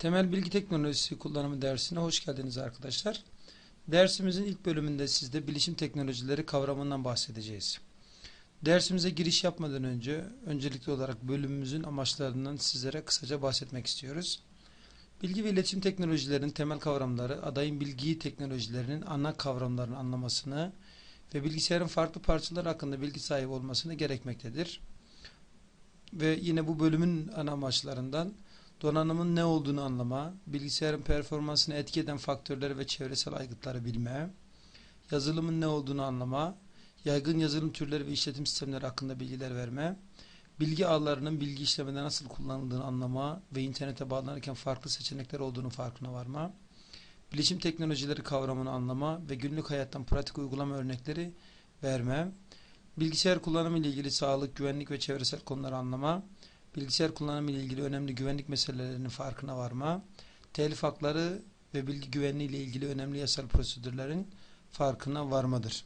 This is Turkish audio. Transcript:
Temel bilgi teknolojisi kullanımı dersine hoş geldiniz arkadaşlar. Dersimizin ilk bölümünde sizde bilişim teknolojileri kavramından bahsedeceğiz. Dersimize giriş yapmadan önce öncelikli olarak bölümümüzün amaçlarından sizlere kısaca bahsetmek istiyoruz. Bilgi ve iletişim teknolojilerinin temel kavramları adayın bilgi teknolojilerinin ana kavramlarını anlamasını ve bilgisayarın farklı parçaları hakkında bilgi sahibi olmasını gerekmektedir. Ve yine bu bölümün ana amaçlarından donanımın ne olduğunu anlama, bilgisayarın performansını etki eden faktörleri ve çevresel aygıtları bilme, yazılımın ne olduğunu anlama, yaygın yazılım türleri ve işletim sistemleri hakkında bilgiler verme, bilgi ağlarının bilgi işlemede nasıl kullanıldığını anlama ve internete bağlanırken farklı seçenekler olduğunu farkına varma, bilişim teknolojileri kavramını anlama ve günlük hayattan pratik uygulama örnekleri verme, bilgisayar kullanımı ile ilgili sağlık, güvenlik ve çevresel konuları anlama, bilgisayar kullanımı ile ilgili önemli güvenlik meselelerinin farkına varma, telif hakları ve bilgi güvenliği ile ilgili önemli yasal prosedürlerin farkına varmadır.